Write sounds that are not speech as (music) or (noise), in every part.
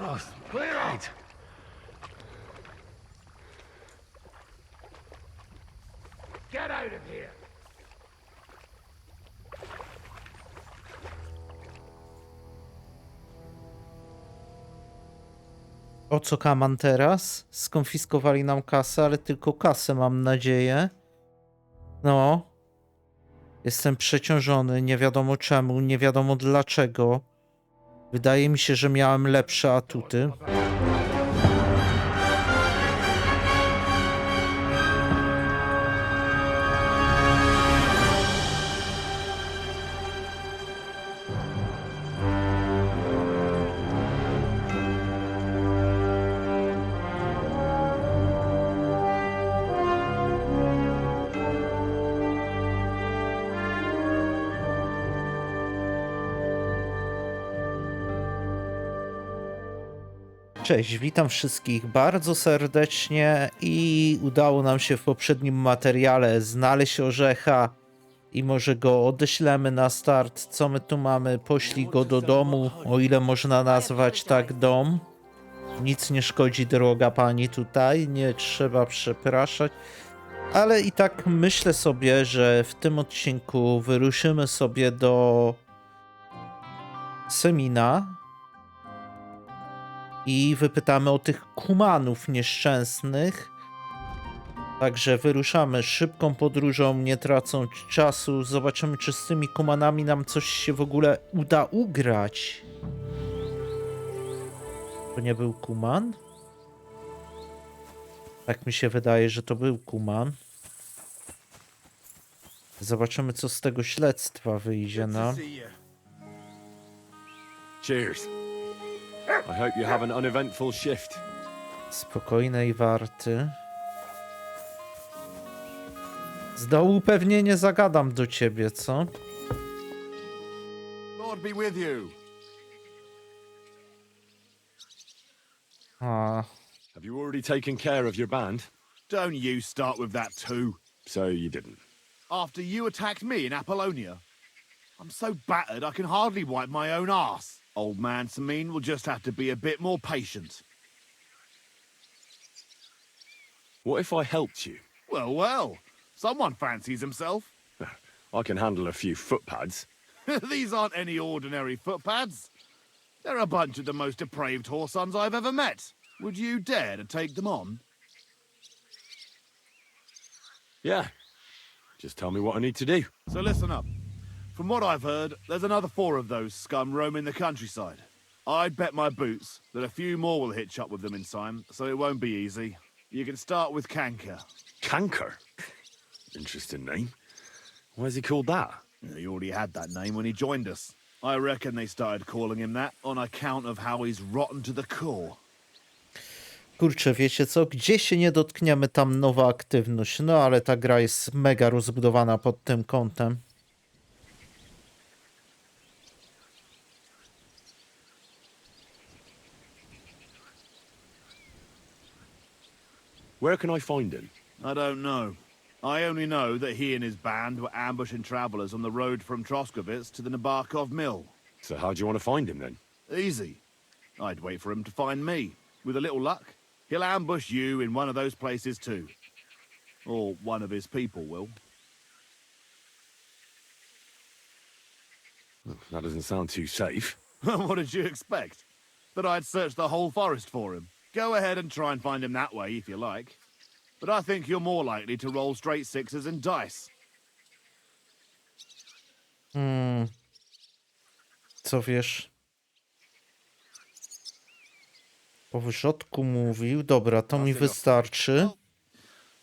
Frost, clear out! Get out of here! O co Kaman teraz? Skonfiskowali nam kasę, ale tylko kasę mam nadzieję. No. Jestem przeciążony, nie wiadomo czemu, nie wiadomo dlaczego. Wydaje mi się, że miałem lepsze atuty. Cześć, witam wszystkich bardzo serdecznie i udało nam się w poprzednim materiale znaleźć orzecha i może go odeślemy na start. Co my tu mamy? Poślij go do domu, o ile można nazwać tak dom. Nic nie szkodzi, droga pani tutaj, nie trzeba przepraszać. Ale i tak myślę sobie, że w tym odcinku wyruszymy sobie do Semina, i wypytamy o tych kumanów nieszczęsnych. Także wyruszamy szybką podróżą, nie tracąc czasu. Zobaczymy, czy z tymi kumanami nam coś się w ogóle uda ugrać. To nie był kuman? Tak mi się wydaje, że to był kuman. Zobaczymy, co z tego śledztwa wyjdzie nam. Cheers. I hope you have an uneventful shift. Spokojnej warty. Z dołu pewnie nie zagadam do ciebie, co? Lord be with you. A, Have you already taken care of your band? Don't you start with that too. So you didn't. After you attacked me in Apollonia. I'm so battered I can hardly wipe my own ass. Old man Samin will just have to be a bit more patient. What if I helped you? Well, well. Someone fancies himself. (laughs) I can handle a few footpads. (laughs) These aren't any ordinary footpads. They're a bunch of the most depraved whoresons I've ever met. Would you dare to take them on? Yeah. Just tell me what I need to do. So listen up. From what I've heard, there's another four of those scum roaming the countryside. I'd bet my boots that a few more will hitch up with them in time, so it won't be easy. You can start with Kanker. Canker. Interesting name. Why's he called that? He already had that name when he joined us. I reckon they started calling him that on account of how he's rotten to the core. kurczę, wiecie co? Gdzie się nie dotkniemy, tam nowa aktywność. No ale ta gra jest mega rozbudowana pod tym kątem. Where can I find him? I don't know. I only know that he and his band were ambushing travelers on the road from Troskovitz to the Nabarkov mill. So how do you want to find him then? Easy. I'd wait for him to find me. With a little luck, he'll ambush you in one of those places too. Or one of his people will. That doesn't sound too safe. (laughs) what did you expect? That I'd search the whole forest for him? Go ahead and try and find him that way if you like. But I think you're more likely to roll straight sixes and dice. Hmm. Co wiesz? Po wrzodku mówił. Dobra, to mi wystarczy.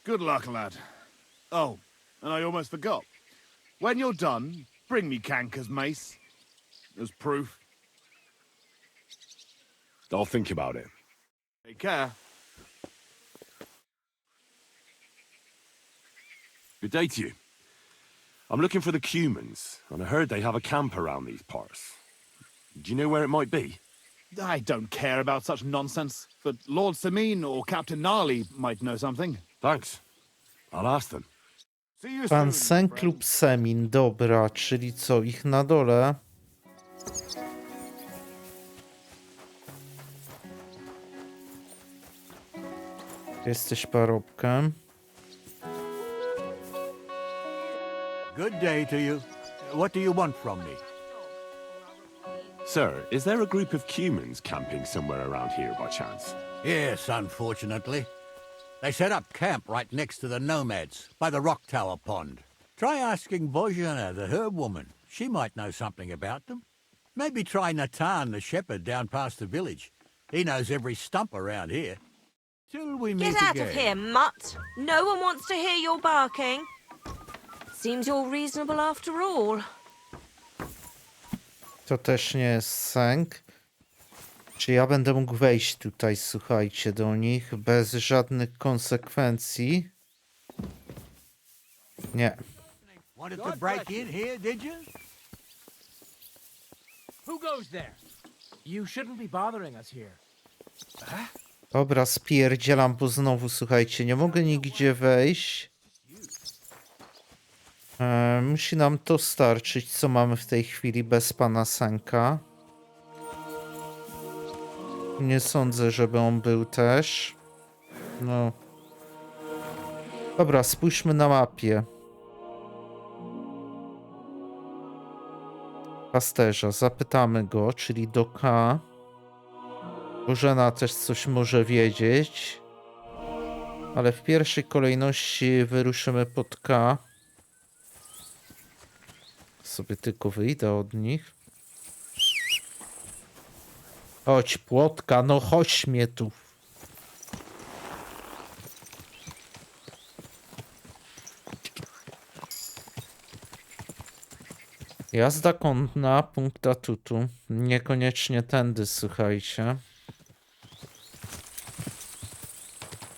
Good luck, lad. Oh, and I almost forgot. When you're done, bring me Kanker's mace. As proof. I'll think about it. Take care. Good day to you. I'm looking for the Cumans, and I heard they have a camp around these parts. Do you know where it might be? I don't care about such nonsense, but Lord Samin or Captain Gnarly might know something. Thanks. I'll ask them. See you Pan soon, my lub. Semin, dobra, czyli co, ich na dole? Jesteś parobkiem. Good day to you. What do you want from me? Sir, is there a group of Cumans camping somewhere around here by chance? Yes, unfortunately. They set up camp right next to the nomads, by the rock tower pond. Try asking Bojana, the herb woman. She might know something about them. Maybe try Natan, the shepherd down past the village. He knows every stump around here. Till we meet Get out again. of here, mutt. No one wants to hear your barking. Seems you're reasonable after all. To też nie jest sęk. Czy ja będę mógł wejść tutaj, słuchajcie, do nich bez żadnych konsekwencji? Nie. Wanted to break in here, did you? Who goes there? You shouldn't be bothering us here. Dobra, spierdzielam, bo znowu, słuchajcie, nie mogę nigdzie wejść. E, musi nam to starczyć, co mamy w tej chwili bez pana Sanka. Nie sądzę, żeby on był też. No. Dobra, spójrzmy na mapie. Pasterza, zapytamy go, czyli do K. Bożena też coś może wiedzieć. Ale w pierwszej kolejności wyruszymy pod K. Sobie tylko wyjdę od nich. Chodź, płotka, no chodź mnie tu. Jazda kątna, punkt atutu. Niekoniecznie tędy, słuchajcie.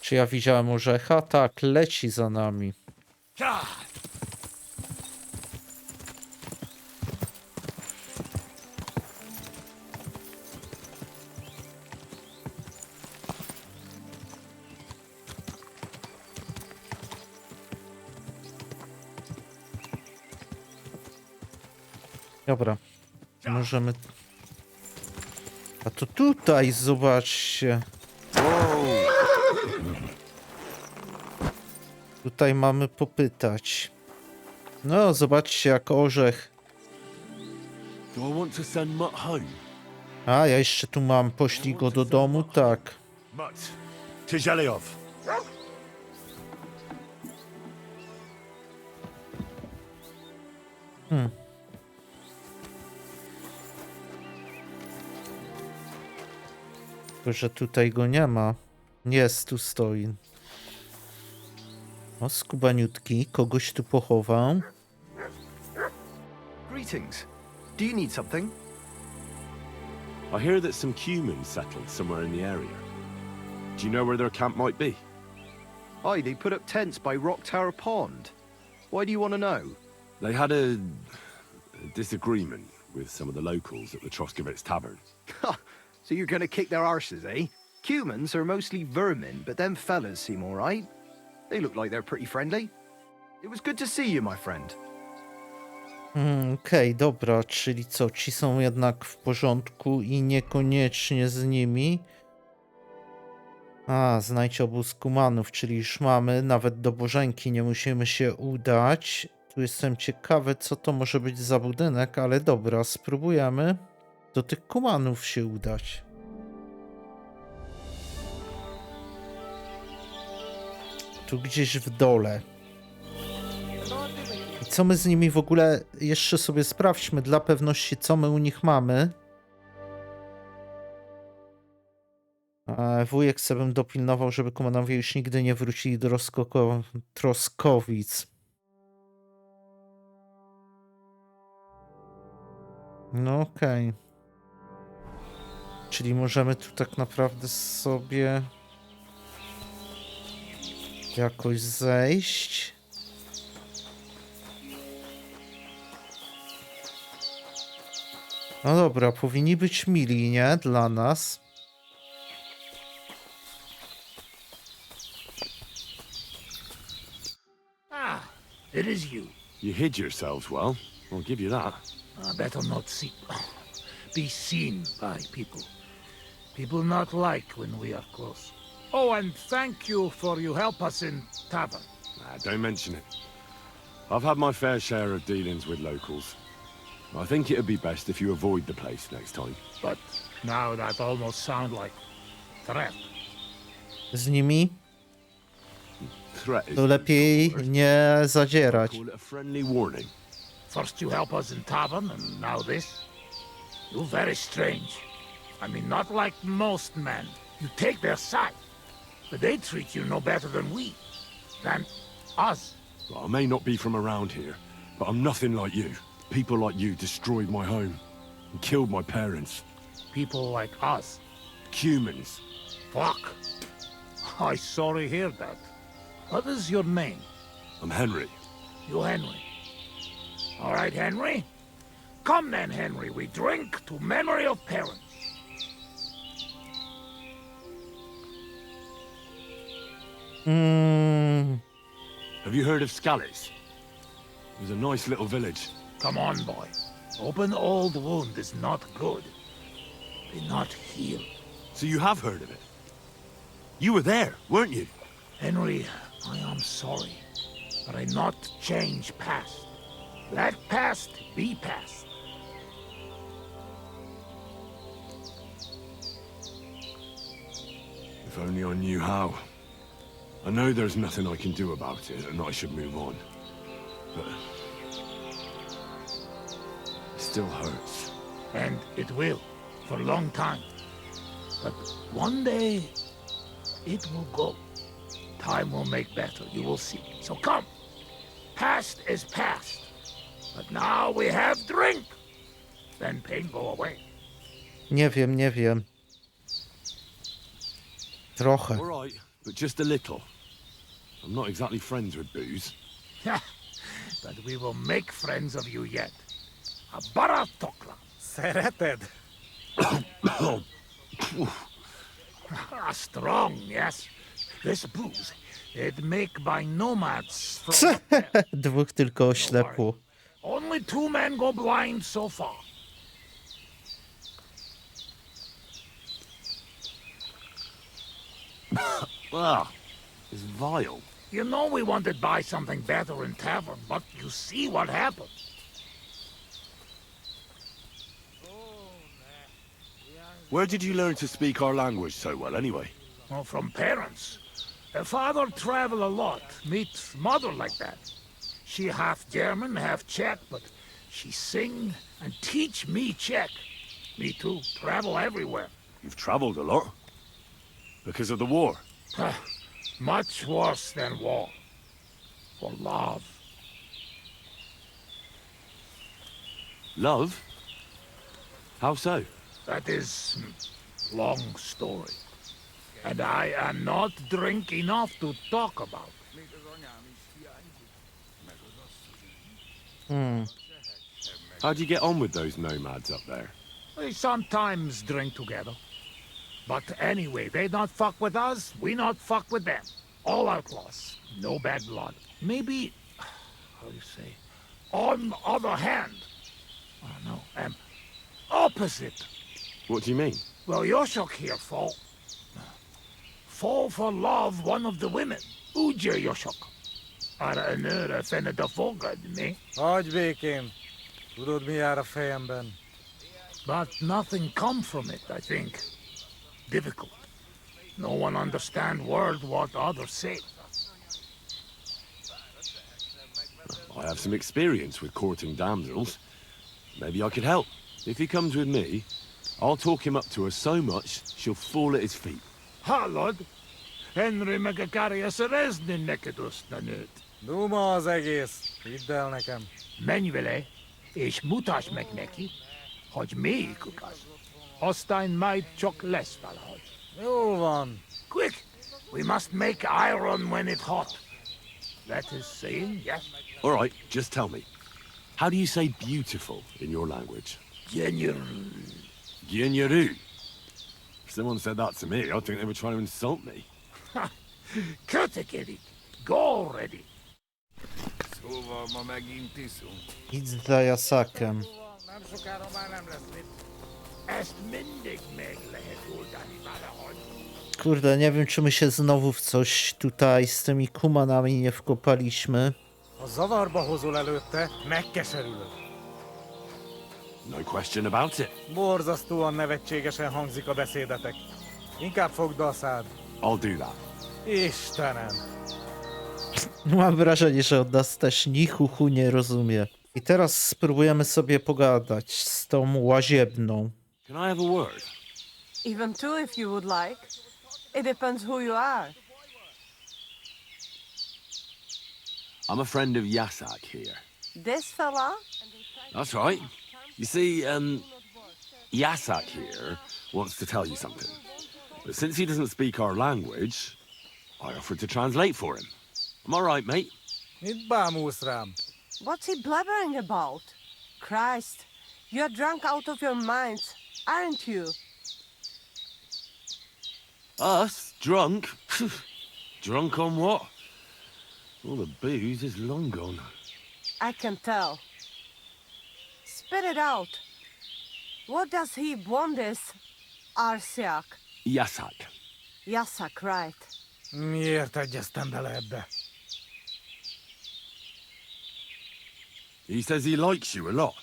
Czy ja widziałem orzecha? Tak, leci za nami. Dobra. Możemy... A to tutaj, zobaczcie. Tutaj mamy popytać. No, zobaczcie, jak orzech. A, ja jeszcze tu mam, poślij go do domu, tak. Zhelyov. Tylko, że tutaj go nie ma. Jest, tu stoi. O, skubaniutki, kogoś tu pochował. Greetings. Do you need something? I hear that some Cumans settled somewhere in the area. Do you know where their camp might be? Aye, they put up tents by Rock Tower Pond. Why do you want to know? They had a, a disagreement with some of the locals at the Troskovitz Tavern. So you're gonna kick their arses, eh? Humans are mostly vermin, but them fellas seem alright. They look like they're pretty friendly. It was good to see you, my friend. Mm, Okej, dobra, czyli co, ci są jednak w porządku i niekoniecznie z nimi. A, znajdź obóz kumanów, czyli już mamy, nawet do Bożenki nie musimy się udać. Tu jestem ciekawy, co to może być za budynek, ale dobra, spróbujemy do tych kumanów się udać. Tu gdzieś w dole. I co my z nimi w ogóle jeszcze sobie sprawdźmy dla pewności, co my u nich mamy. E, Wujek sobie bym dopilnował, żeby komanowie już nigdy nie wrócili do Roskoko- Troskowic. No okej. Czyli możemy tu tak naprawdę sobie jakoś zejść. No dobra, powinni być mili, nie? Dla nas. Ah, it is you. You hid yourselves well. I'll give you that. I better not see, be seen by people. People not like when we are close. Oh, and thank you for you help us in tavern. Nah, don't mention it. I've had my fair share of dealings with locals. I think it'd be best if you avoid the place next time. But now that almost sound like threat. Z nimi Threat is to lepiej nie zadzierać. Call it a friendly warning. First you help us in tavern, and now this? You're very strange. I mean, not like most men. You take their side. But they treat you no better than we. Than us. Well, I may not be from around here, but I'm nothing like you. People like you destroyed my home and killed my parents. People like us. Humans. Fuck. I sorry hear that. What is your name? I'm Henry. You Henry. All right, Henry. Come then, Henry. We drink to memory of parents. Mm, Have you heard of Scallis? It was a nice little village. Come on, boy. Open old wound is not good. Be not heal. So you have heard of it? You were there, weren't you? Henry, I am sorry, but I not change past. Let past be past. If only I knew how. I know there's nothing I can do about it, and I should move on. But... It still hurts. And it will, for a long time. But one day, it will go. Time will make better, you will see. So come. Past is past. But now we have drink. Then pain go away. nie wiem, nie wiem. Trochę. All right, but just a little. I'm not exactly friends with booze. but we will make friends of you yet. A baratokla. Szereted? (coughs) Ah, strong, yes. This booze, it make by nomads from... (laughs) Dwóch tylko oślepło. Only two men go blind so far. (coughs) Ah, it's vile. You know we wanted to buy something better in tavern, but you see what happened. Where did you learn to speak our language so well, anyway? Well, from parents. Father travel a lot, meet mother like that. She half German, half Czech, but she sing and teach me Czech. Me too, travel everywhere. You've traveled a lot. Because of the war. (sighs) Much worse than war. For love. Love? How so? That is long story. And I am not drink enough to talk about. Hmm. How'd you get on with those nomads up there? We sometimes drink together. But anyway, they not fuck with us, we not fuck with them. All outlaws, no bad blood. Maybe, how do you say, on other hand, I don't know, um, opposite. What do you mean? Well, Yoshok here fall. Fall for love one of the women. Uja Yoshok. Arra nőre fene de fogad, me. Hagyj békén. Tudod, mi jár a fejemben? But nothing come from it, I think. Difficult. No one understand word what others say. I have some experience with courting damsels. Maybe I could help. If he comes with me, I'll talk him up to her so much she'll fall at his feet. Hallod? Henry meg a Karius rezni neked azt a nőt. Duma az egész. Hidd el nekem. Menj vele, és mutasd meg neki, hogy melyikük az. Aztán majd csak less, valahogy. Jól van. Quick! We must make iron when it's hot. That is saying, yes? All right, just tell me. How do you say beautiful in your language? Genuine. Gyenyaru. If someone said that to me, I'd think they were trying to insult me. Kötekedik. Go already. Szóval ma megint iszunk. Idź za Jasakiem. Nem sokára már Kurde, nie wiem, czy my się znowu w coś tutaj z tymi kumanami nie wkopaliśmy. Ha zavarba hozol előtte, megkeserülök. No question about it. Borzasztóan nevetségesen hangzik a beszédetek. Inkább fogd a szád. I'll do that. Istenem! Mam wrażenie, że od nas też ni chuchu nie rozumie. I teraz spróbujemy sobie pogadać z tą łaziebną. Can I have a word? Even two if you would like. It depends who you are. I'm a friend of Yasak here. This fella? That's right. You see, um, Yasak here wants to tell you something. But since he doesn't speak our language, I offered to translate for him. Am I right, mate? Mit bámulsz rám? What's he blabbering about? Christ, you're drunk out of your minds, aren't you? Us? Drunk? Drunk on what? All the booze is long gone. I can tell. Spit it out. What does he want this Arsiak? Yasak. Yasak, right. Miért egyeztem bele ebbe? He says he likes you a lot.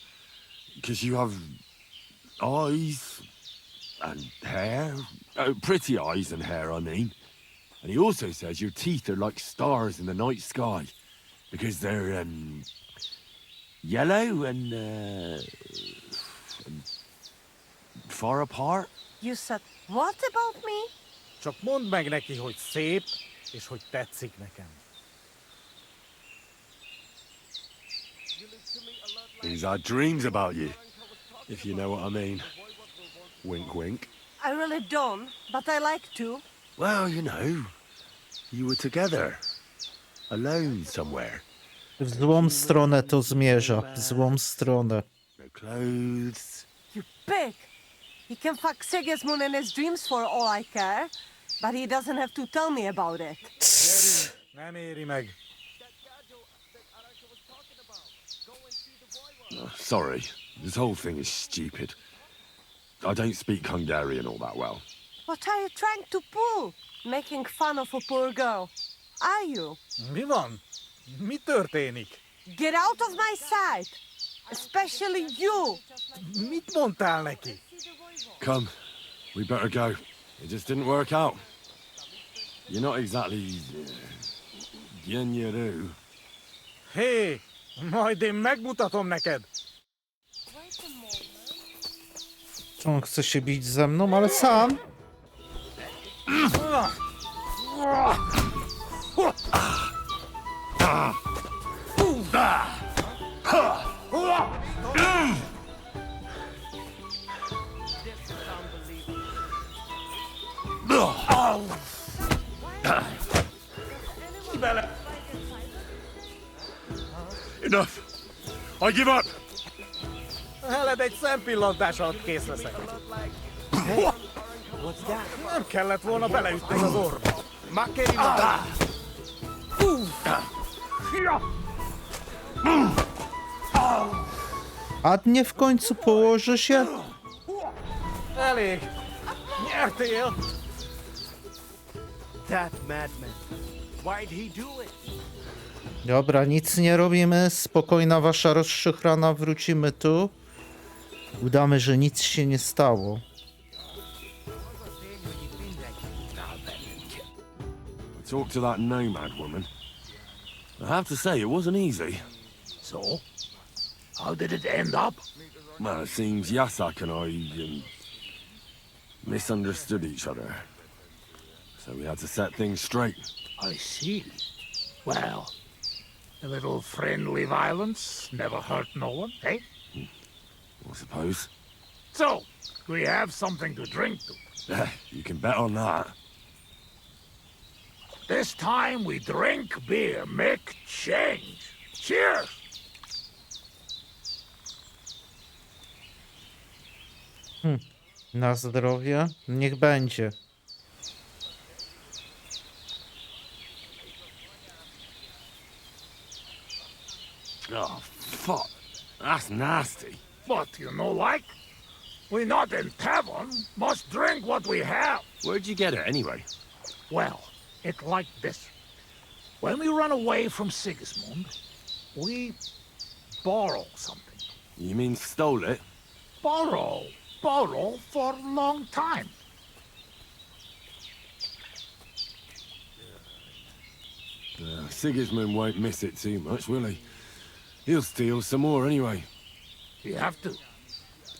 Because you have eyes and hair. Oh, pretty eyes and hair, I mean. And he also says your teeth are like stars in the night sky. Because they're, um, yellow and, uh, and far apart. You said what about me? Csak mondd meg neki, hogy szép, és hogy tetszik nekem. He's had dreams about you. If you know what I mean. Wink, wink. I really don't, but I like to. Well, you know, you were together. Alone somewhere. W złą stronę to zmierza. W złą stronę. No clothes. You pig! He can fuck Sigismund in his dreams for all I care, but he doesn't have to tell me about it. Meg. Sorry, this whole thing is stupid. I don't speak Hungarian all that well. What are you trying to pull? Making fun of a poor girl. Are you? Mi van? Mi történik? Get out of my sight! Especially you! Mit mondtál neki? Come, we better go. It just didn't work out. You're not exactly... Uh, Yenyeru. Hé, majd én megmutatom neked. On chce się bić ze mną, ale sam. Enough! I give up! Veled egy szempillantás alatt kész leszek. Nem kellett volna beleütni az orba. A nie w końcu położy się? Elég. Nyertél. That madman. Why'd he do it? Dobra, nic nie robimy. Spokojna wasza rozszychrana, wrócimy tu. Udamy, że nic się nie stało. I talked to that nomad woman. I have to say, it wasn't easy. So, how did it end up? Well, it seems Yasak and I um, misunderstood each other. So we had to set things straight. I see. Well, a little friendly violence never hurt no one, eh? I suppose. So, we have something to drink to. you can bet on that. This time we drink beer, make change. Cheers! Hmm. Na zdrowie? Niech będzie. Oh, fuck. That's nasty. What, you know like? We're not in tavern. Must drink what we have. Where'd you get it anyway? Well, it like this. When we run away from Sigismund, we borrow something. You mean stole it? Borrow, borrow for a long time. Uh, Sigismund won't miss it too much, will he? He'll steal some more anyway. We have to.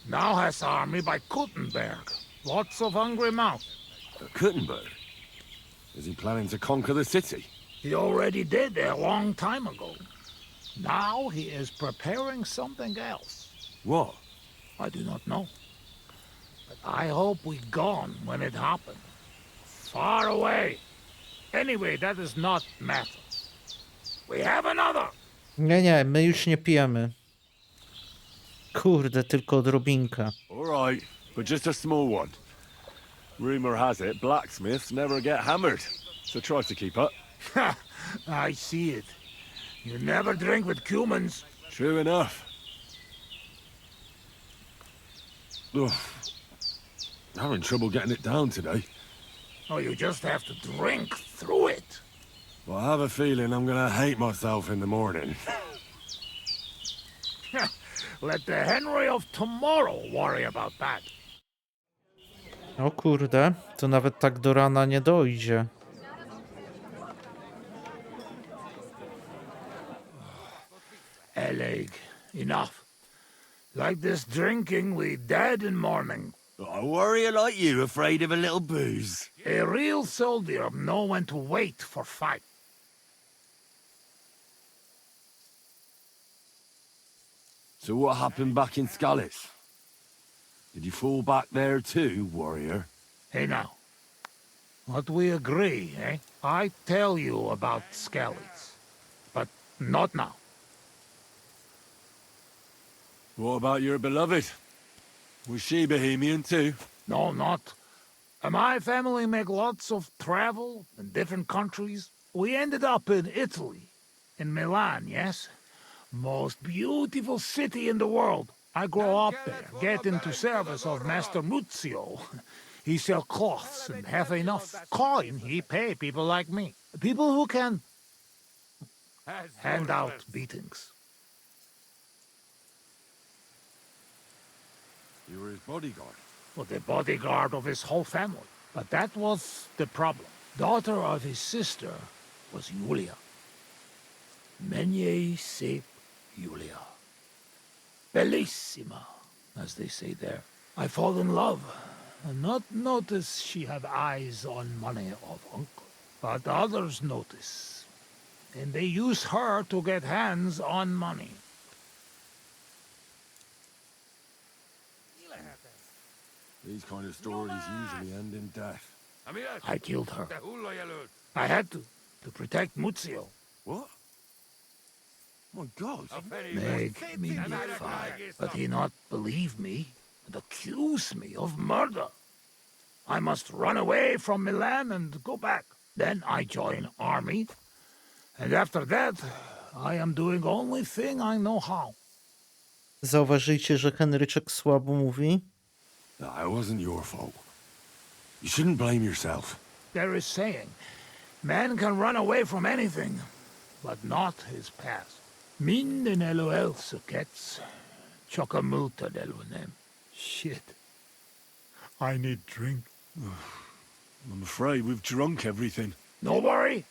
Now has army by Kuttenberg. Lots of hungry mouth. At Kuttenberg? Is he planning to conquer the city? He already did a long time ago. Now he is preparing something else. What? I do not know. But I hope we gone when it happened. Far away. Anyway, that is not matter. We have another. Nie, nie, my już nie pijemy. Kurde, tylko odrobinka. All right, but just a small one. Rumor has it blacksmiths never get hammered, so try to keep up. Ha! I see it. You never drink with humans. True enough. Ugh. Having trouble getting it down today. Oh, you just have to drink through it. Well, I have a feeling I'm gonna hate myself in the morning. (laughs) Let the Henry of tomorrow worry about that. O kurde, to nawet tak do rana nie dojdzie. Eleg, enough. Like this drinking, we dead in morning. A warrior like you afraid of a little booze? A real soldier know when to wait for fight. So what happened back in Skalitz? Did you fall back there too, warrior? Hey now. What we agree, eh? I tell you about Skalitz. But not now. What about your beloved? Was she Bohemian too? No, not. Uh, My family make lots of travel in different countries. We ended up in Italy, in Milan, yes? Most beautiful city in the world. I grow up there, get into service of Master Muzio. (laughs) He sell cloths and have enough coin he pay people like me. People who can hand out beatings. You were his bodyguard. for the bodyguard of his whole family. But that was the problem. Daughter of his sister was Julia. Menier sep Julia. Bellissima, as they say there. I fall in love, and not notice she have eyes on money of uncle. But others notice, and they use her to get hands on money. These kind of stories usually end in death. I killed her. I had to, to protect Muzio. What? My God. Make me fight, but he not believe me and accuse me of murder. I must run away from Milan and go back. Then I join army, and after that, I am doing only thing I know how. Zauważycie, że Henryczek słabo mówi? No, it wasn't your fault. You shouldn't blame yourself. There is saying, man can run away from anything, but not his past. Minden eloel sukets, chokamulta delunem. Shit. I need drink. I'm afraid we've drunk everything. No worry.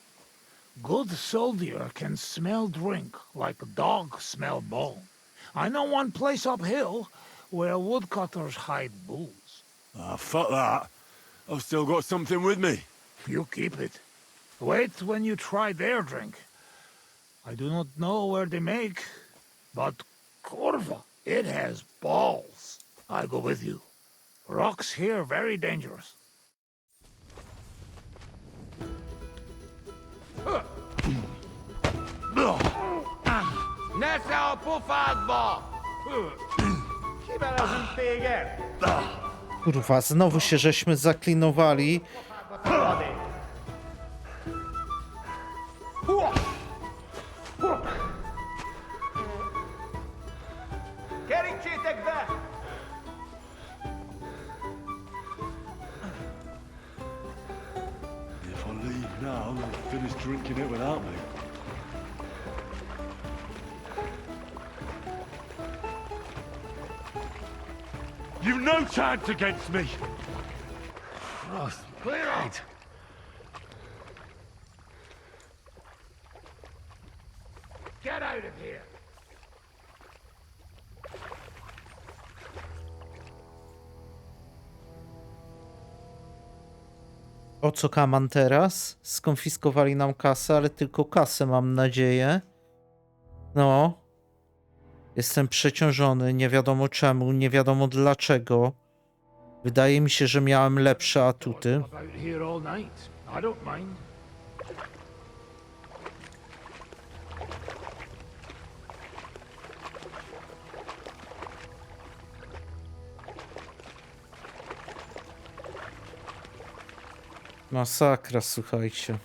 Good soldier can smell drink like a dog smell bone. I know one place uphill where woodcutters hide bulls. Ah, fuck that. I've still got something with me. You keep it. Wait when you try their drink. I do not know where they make, but Corva, it has balls. I go with you. Rocks here very dangerous. Ne saa pufádba! Kivelezünk téged! Kurwa, znowu się żeśmy zaklinowali. You've no chance against me! Frost, clear out! Get out of here! O co Kaman teraz? Skonfiskowali nam kasę, ale tylko kasę mam nadzieję. No. Jestem przeciążony, nie wiadomo czemu, nie wiadomo dlaczego. Wydaje mi się, że miałem lepsze atuty. Masakra, słuchajcie.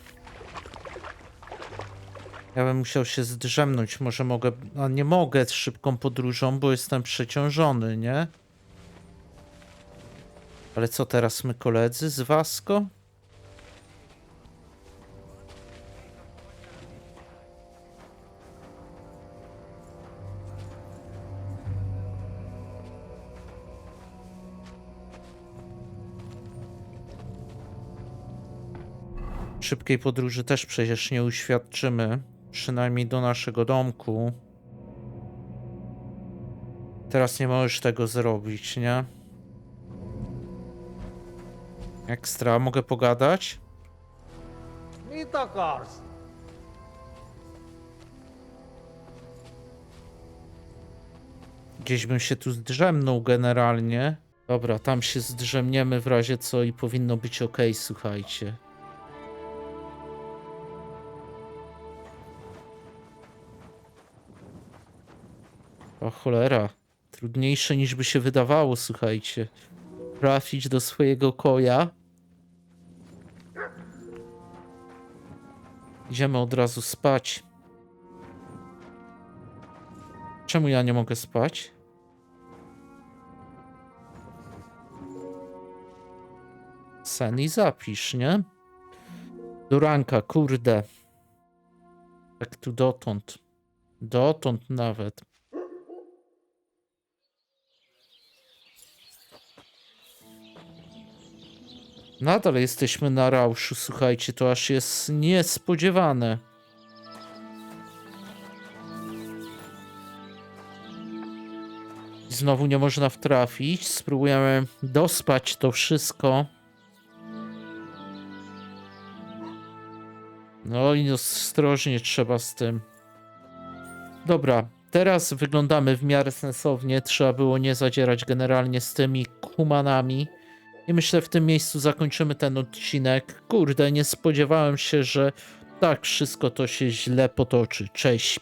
Ja bym musiał się zdrzemnąć, może mogę, a nie mogę z szybką podróżą, bo jestem przeciążony, nie? Ale co teraz my koledzy z Vasco? Szybkiej podróży też przecież nie uświadczymy, przynajmniej do naszego domku. Teraz nie możesz tego zrobić, nie? Ekstra, mogę pogadać? Mit akarsz? Gdzieś bym się tu zdrzemnął generalnie. Dobra, tam się zdrzemniemy w razie co i powinno być ok, słuchajcie. O cholera. Trudniejsze niż by się wydawało, słuchajcie. Trafić do swojego koja. Idziemy od razu spać. Czemu ja nie mogę spać? Sen i zapisz, nie? Do ranka, kurde. Tak tu dotąd. Dotąd nawet. Nadal jesteśmy na rauszu, słuchajcie, to aż jest niespodziewane. Znowu nie można wtrafić. Spróbujemy dospać to wszystko. No i ostrożnie trzeba z tym. Dobra, teraz wyglądamy w miarę sensownie. Trzeba było nie zadzierać generalnie z tymi humanami. I myślę, w tym miejscu zakończymy ten odcinek. Kurde, nie spodziewałem się, że tak wszystko to się źle potoczy. Cześć.